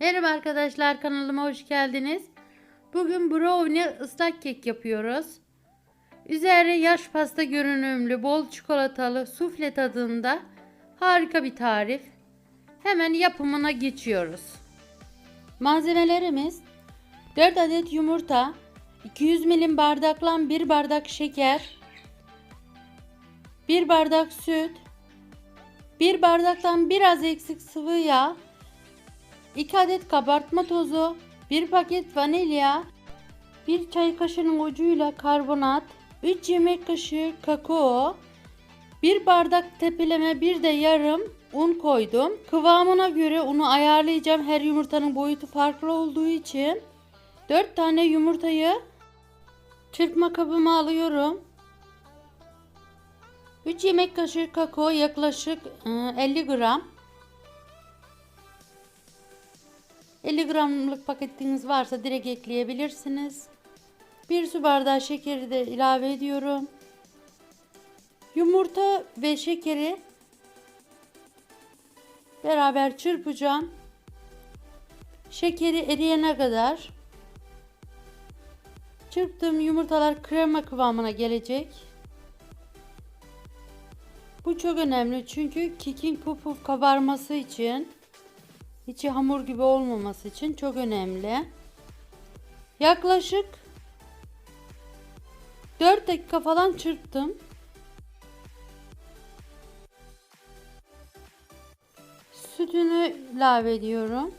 Merhaba arkadaşlar kanalıma hoş geldiniz. Bugün brownie ıslak kek yapıyoruz. Üzeri yaş pasta görünümlü bol çikolatalı sufle tadında harika bir tarif. Hemen yapımına geçiyoruz. Malzemelerimiz 4 adet yumurta, 200 milim bardakla 1 bardak şeker, 1 bardak süt, 1 bardaktan biraz eksik sıvı yağ, 2 adet kabartma tozu, 1 paket vanilya, 1 çay kaşığının ucuyla karbonat, 3 yemek kaşığı kakao, 1 bardak tepeleme bir de yarım un koydum. Kıvamına göre unu ayarlayacağım. Her yumurtanın boyutu farklı olduğu için 4 tane yumurtayı çırpma kabıma alıyorum. 3 yemek kaşığı kakao yaklaşık e, 50 gram. 50 gramlık paketiniz varsa direkt ekleyebilirsiniz. 1 su bardağı şekeri de ilave ediyorum. Yumurta ve şekeri beraber çırpacağım. Şekeri eriyene kadar çırptığım yumurtalar krema kıvamına gelecek. Bu çok önemli çünkü kekin puf puf kabarması için içi hamur gibi olmaması için çok önemli. Yaklaşık 4 dakika falan çırptım. Sütünü ilave ediyorum.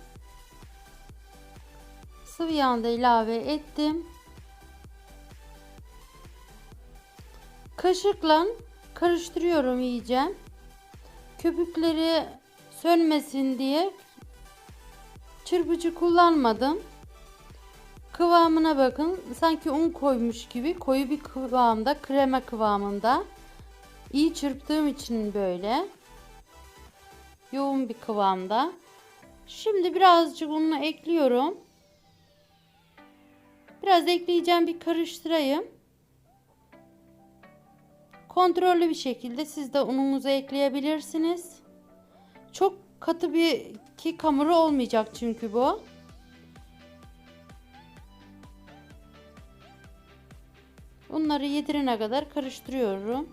Sıvı yağını da ilave ettim. Kaşıkla karıştırıyorum iyice. Köpükleri sönmesin diye çırpıcı kullanmadım. Kıvamına bakın. Sanki un koymuş gibi koyu bir kıvamda, krema kıvamında. İyi çırptığım için böyle yoğun bir kıvamda. Şimdi birazcık ununu ekliyorum. Biraz ekleyeceğim bir karıştırayım. Kontrollü bir şekilde siz de ununuzu ekleyebilirsiniz. Katı bir kek hamuru olmayacak çünkü bu. Bunları yedirene kadar karıştırıyorum.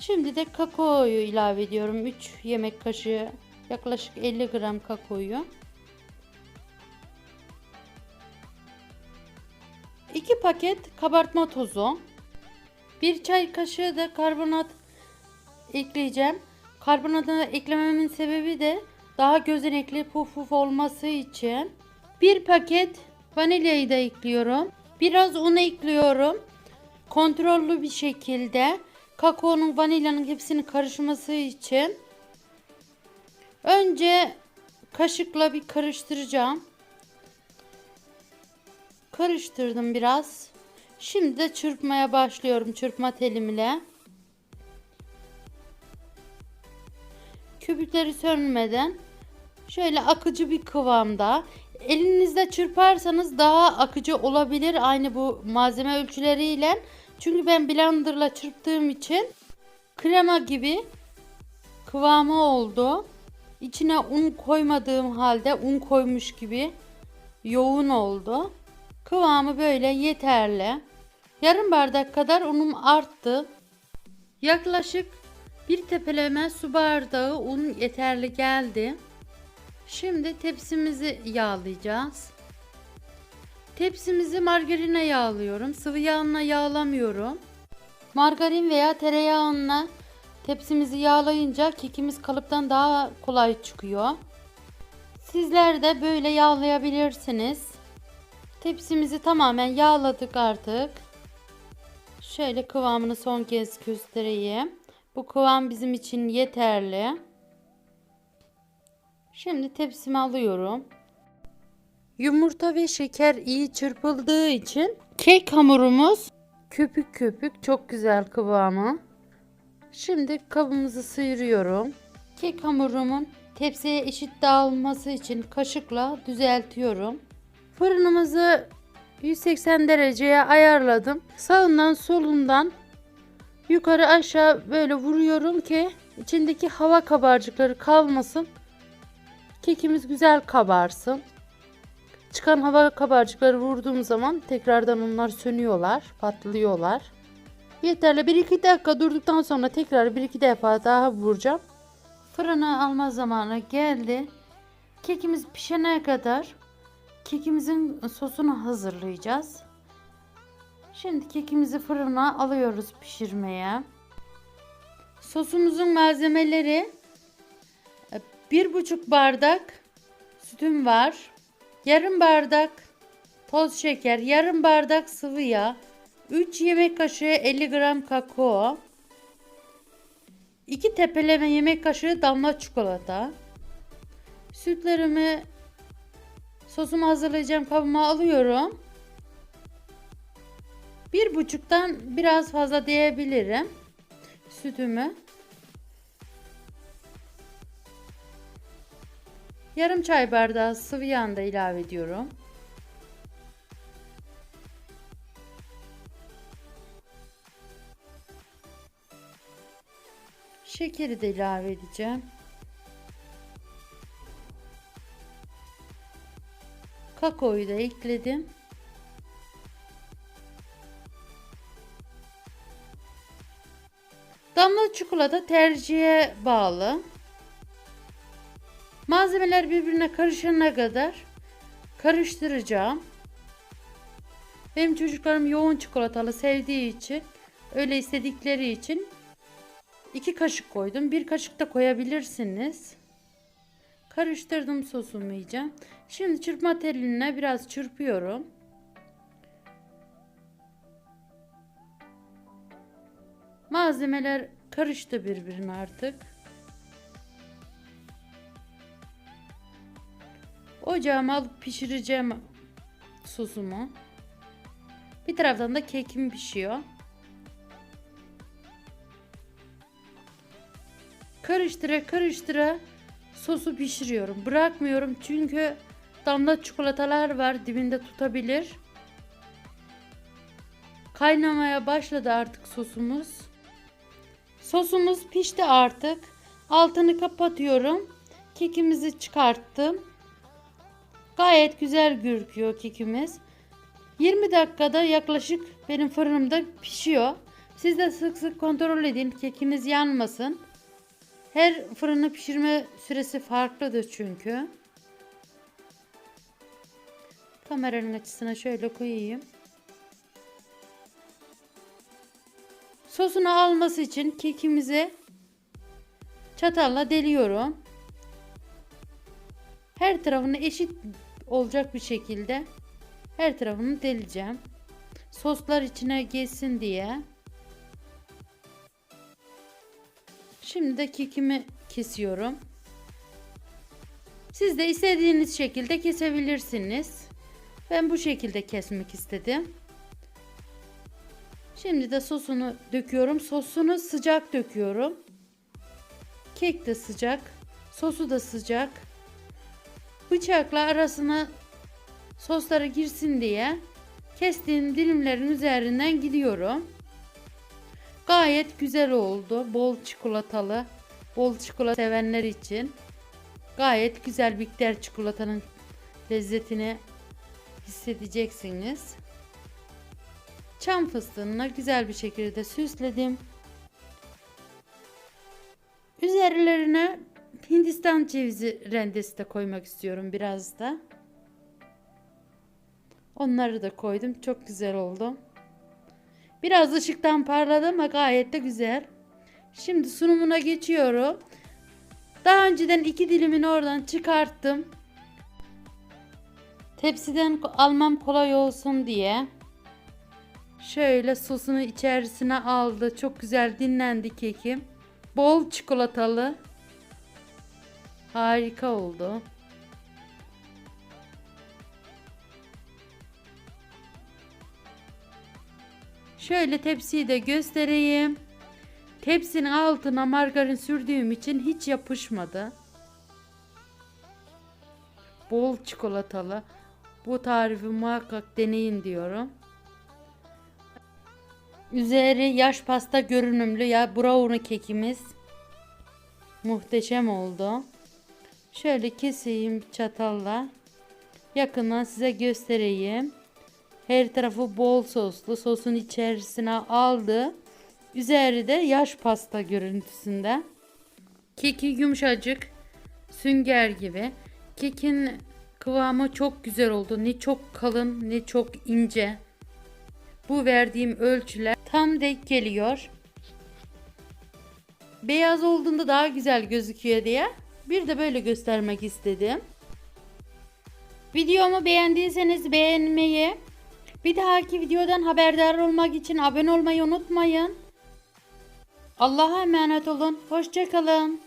Şimdi de kakaoyu ilave ediyorum. 3 yemek kaşığı yaklaşık 50 gram kakaoyu. 2 paket kabartma tozu. 1 çay kaşığı da karbonat ekleyeceğim. Karbonatı eklememin sebebi de daha gözenekli puf puf olması için. 1 paket vanilyayı da ekliyorum. Biraz un ekliyorum. Kontrollü bir şekilde kakaonun vanilyanın hepsinin karışması için. Önce kaşıkla bir karıştıracağım. Karıştırdım biraz. Şimdi de çırpmaya başlıyorum çırpma telimle. Köpükleri sönmeden şöyle akıcı bir kıvamda. Elinizde çırparsanız daha akıcı olabilir aynı bu malzeme ölçüleriyle. Çünkü ben blenderla çırptığım için krema gibi kıvamı oldu. İçine un koymadığım halde un koymuş gibi yoğun oldu. Kıvamı böyle yeterli. Yarım bardak kadar unum arttı. Yaklaşık bir tepeleme su bardağı un yeterli geldi. Şimdi tepsimizi yağlayacağız. Tepsimizi margarine yağlıyorum. Sıvı yağına yağlamıyorum. Margarin veya tereyağına tepsimizi yağlayınca kekimiz kalıptan daha kolay çıkıyor. Sizler de böyle yağlayabilirsiniz. Tepsimizi tamamen yağladık artık. Şöyle kıvamını son kez göstereyim. Bu kıvam bizim için yeterli. Şimdi tepsimi alıyorum. Yumurta ve şeker iyi çırpıldığı için kek hamurumuz köpük köpük çok güzel kıvamı. Şimdi kabımızı sıyırıyorum. Kek hamurumun tepsiye eşit dağılması için kaşıkla düzeltiyorum. Fırınımızı 180 dereceye ayarladım. Sağından solundan yukarı aşağı böyle vuruyorum ki içindeki hava kabarcıkları kalmasın. Kekimiz güzel kabarsın. Çıkan hava kabarcıkları vurduğum zaman tekrardan onlar sönüyorlar, patlıyorlar. Yeterli 1-2 dakika durduktan sonra tekrar 1-2 defa daha vuracağım. Fırına alma zamanı geldi. Kekimiz pişene kadar kekimizin sosunu hazırlayacağız. Şimdi kekimizi fırına alıyoruz pişirmeye. Sosumuzun malzemeleri e, bir buçuk bardak sütüm var. Yarım bardak toz şeker, yarım bardak sıvı yağ, 3 yemek kaşığı 50 gram kakao, 2 tepeleme yemek kaşığı damla çikolata. Sütlerimi sosumu hazırlayacağım kabıma alıyorum. Bir buçuktan biraz fazla diyebilirim sütümü. Yarım çay bardağı sıvı yağını da ilave ediyorum. Şekeri de ilave edeceğim. Kakaoyu da ekledim. Damla çikolata tercihe bağlı. Malzemeler birbirine karışana kadar karıştıracağım. Benim çocuklarım yoğun çikolatalı sevdiği için, öyle istedikleri için iki kaşık koydum. Bir kaşık da koyabilirsiniz. Karıştırdım sosumu iyice. Şimdi çırpma teline biraz çırpıyorum. Malzemeler karıştı birbirine artık. Ocağıma alıp pişireceğim sosumu. Bir taraftan da kekim pişiyor. Karıştıra karıştıra sosu pişiriyorum. Bırakmıyorum çünkü damla çikolatalar var dibinde tutabilir. Kaynamaya başladı artık sosumuz. Sosumuz pişti artık. Altını kapatıyorum. Kekimizi çıkarttım. Gayet güzel gürküyor kekimiz. 20 dakikada yaklaşık benim fırınımda pişiyor. Siz de sık sık kontrol edin kekiniz yanmasın. Her fırını pişirme süresi farklıdır çünkü. Kameranın açısına şöyle koyayım. Sosunu alması için kekimizi çatalla deliyorum. Her tarafını eşit olacak bir şekilde her tarafını deleceğim. Soslar içine geçsin diye. Şimdi de kekimi kesiyorum. Siz de istediğiniz şekilde kesebilirsiniz. Ben bu şekilde kesmek istedim. Şimdi de sosunu döküyorum. Sosunu sıcak döküyorum. Kek de sıcak. Sosu da sıcak. Bıçakla arasına sosları girsin diye kestiğim dilimlerin üzerinden gidiyorum. Gayet güzel oldu. Bol çikolatalı. Bol çikolata sevenler için gayet güzel bitter çikolatanın lezzetini hissedeceksiniz. Çam fıstığına güzel bir şekilde süsledim. Üzerlerine Hindistan cevizi rendesi de koymak istiyorum biraz da. Onları da koydum. Çok güzel oldu. Biraz ışıktan parladı ama gayet de güzel. Şimdi sunumuna geçiyorum. Daha önceden iki dilimini oradan çıkarttım. Tepsiden almam kolay olsun diye. Şöyle sosunu içerisine aldı. Çok güzel dinlendi kekim. Bol çikolatalı. Harika oldu. Şöyle tepsiyi de göstereyim. Tepsinin altına margarin sürdüğüm için hiç yapışmadı. Bol çikolatalı. Bu tarifi muhakkak deneyin diyorum. Üzeri yaş pasta görünümlü ya brownie kekimiz. Muhteşem oldu. Şöyle keseyim çatalla. Yakından size göstereyim. Her tarafı bol soslu. Sosun içerisine aldı. Üzeri de yaş pasta görüntüsünde. Keki yumuşacık. Sünger gibi. Kekin kıvamı çok güzel oldu. Ne çok kalın ne çok ince. Bu verdiğim ölçüler tam denk geliyor. Beyaz olduğunda daha güzel gözüküyor diye bir de böyle göstermek istedim. Videomu beğendiyseniz beğenmeyi, bir dahaki videodan haberdar olmak için abone olmayı unutmayın. Allah'a emanet olun. Hoşçakalın.